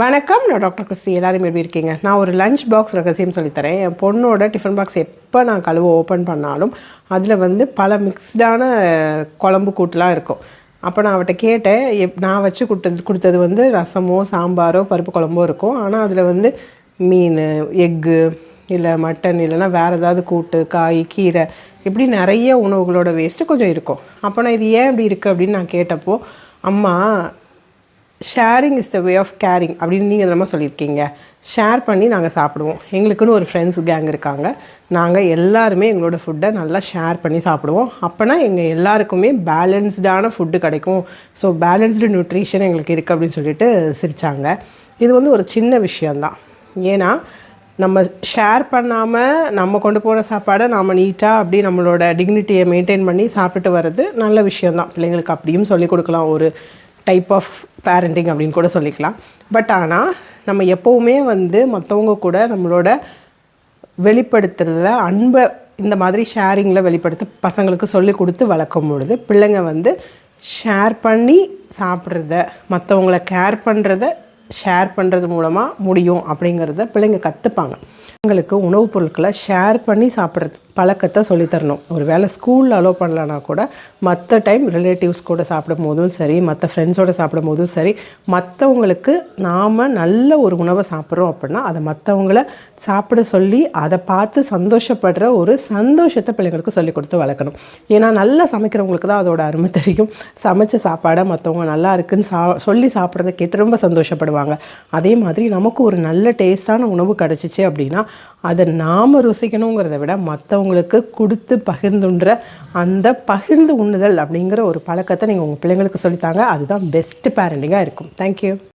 வணக்கம் நான் doctor Christie. எல்லாரும் எப்படி இருக்கீங்க? நான் ஒரு லஞ்ச் பாக்ஸ் ரகசியம் சொல்லித்தரேன் என் பொண்ணோட டிஃபன் பாக்ஸ் எப்போ நான் கழுவ ஓப்பன் பண்ணாலும் அதில் வந்து பல மிக்ஸ்டான குழம்பு கூட்டெலாம் இருக்கும். அப்போ நான் அவட்ட கேட்டேன் எப் நான் வச்சு கொடுத்தது கொடுத்தது வந்து ரசமோ சாம்பாரோ பருப்பு குழம்போ இருக்கும். ஆனால் அதில் வந்து மீன் எக்கு இல்லை மட்டன் இல்லைனா வேறு ஏதாவது கூட்டு காய் கீரை இப்படி நிறைய உணவுகளோட வேஸ்ட்டு கொஞ்சம் இருக்கும். அப்போ நான் இது ஏன் இப்படி இருக்குது அப்படின்னு நான் கேட்டப்போ அம்மா sharing is the way of caring அப்படின்னு நீங்கள் நம்ம சொல்லியிருக்கீங்க. ஷேர் பண்ணி நாங்கள் சாப்பிடுவோம். எங்களுக்குன்னு ஒரு ஃப்ரெண்ட்ஸ் கேங் இருக்காங்க. நாங்கள் எல்லாருமே எங்களோட ஃபுட்டை நல்லா ஷேர் பண்ணி சாப்பிடுவோம். அப்போனா எங்கள் எல்லாருக்குமே பேலன்ஸ்டான ஃபுட்டு கிடைக்கும். ஸோ பேலன்ஸ்டு நியூட்ரிஷன் எங்களுக்கு இருக்குது அப்படின்னு சொல்லிட்டு சிரித்தாங்க இது வந்து ஒரு சின்ன விஷயந்தான் ஏன்னா நம்ம ஷேர் பண்ணாமல் நம்ம கொண்டு போன சாப்பாடை நாம் நீட்டாக அப்படி நம்மளோட டிக்னிட்டியை மெயின்டைன் பண்ணி சாப்பிட்டுட்டு வர்றது நல்ல விஷயந்தான் பிள்ளைங்களுக்கு அப்படியும் சொல்லிக் கொடுக்கலாம். ஒரு டைப் ஆஃப் பேரண்டிங் அப்படின்னு கூட சொல்லிக்கலாம். பட் ஆனால் நம்ம எப்போவுமே வந்து மற்றவங்க கூட நம்மளோட வெளிப்படுத்துறதுல அன்பை இந்த மாதிரி ஷேரிங்கில் வெளிப்படுத்த பசங்களுக்கு சொல்லி கொடுத்து வளர்க்கும் பொழுது பிள்ளைங்க வந்து ஷேர் பண்ணி சாப்பிட்றத மற்றவங்கள கேர் பண்ணுறத ஷேர் பண்ணுறது மூலமாக முடியும் அப்படிங்கிறத பிள்ளைங்க கற்றுப்பாங்க பசங்களுக்கு உணவுப் பொருட்களை ஷேர் பண்ணி சாப்பிட்றது பழக்கத்தை சொல்லித்தரணும். ஒரு வேளை ஸ்கூலில் அலோவ் பண்ணலனா கூட மற்ற டைம் ரிலேட்டிவ்ஸ் கூட சாப்பிடும் போதும் சரி மற்ற ஃப்ரெண்ட்ஸோடு சாப்பிடும் போதும் சரி மற்றவங்களுக்கு நாம் நல்ல ஒரு உணவை சாப்பிட்றோம் அப்படின்னா அதை மற்றவங்கள சாப்பிட சொல்லி அதை பார்த்து சந்தோஷப்படுற ஒரு சந்தோஷத்தை பிள்ளைங்களுக்கு சொல்லிக் கொடுத்து வளர்க்கணும். ஏன்னா நல்லா சமைக்கிறவங்களுக்கு தான் அதோட அருமை தெரியும். சமைச்ச சாப்பாடை மற்றவங்க நல்லா இருக்குன்னு சா சொல்லி சாப்பிட்றத கேட்டு ரொம்ப சந்தோஷப்படுவாங்க. அதே மாதிரி நமக்கு ஒரு நல்ல டேஸ்ட்டான உணவு கிடச்சிச்சு அப்படின்னா அதை நாம் ருசிக்கணுங்கிறத விட மற்றவங்களுக்கு கொடுத்து பகிர்ந்துன்ற அந்த பகிர்ந்து உண்ணுதல் அப்படிங்கிற ஒரு பழக்கத்தை நீங்கள் உங்கள் பிள்ளைங்களுக்கு சொல்லித்தாங்க. அதுதான் பெஸ்ட் பேரண்டிங்காக இருக்கும். தேங்க்யூ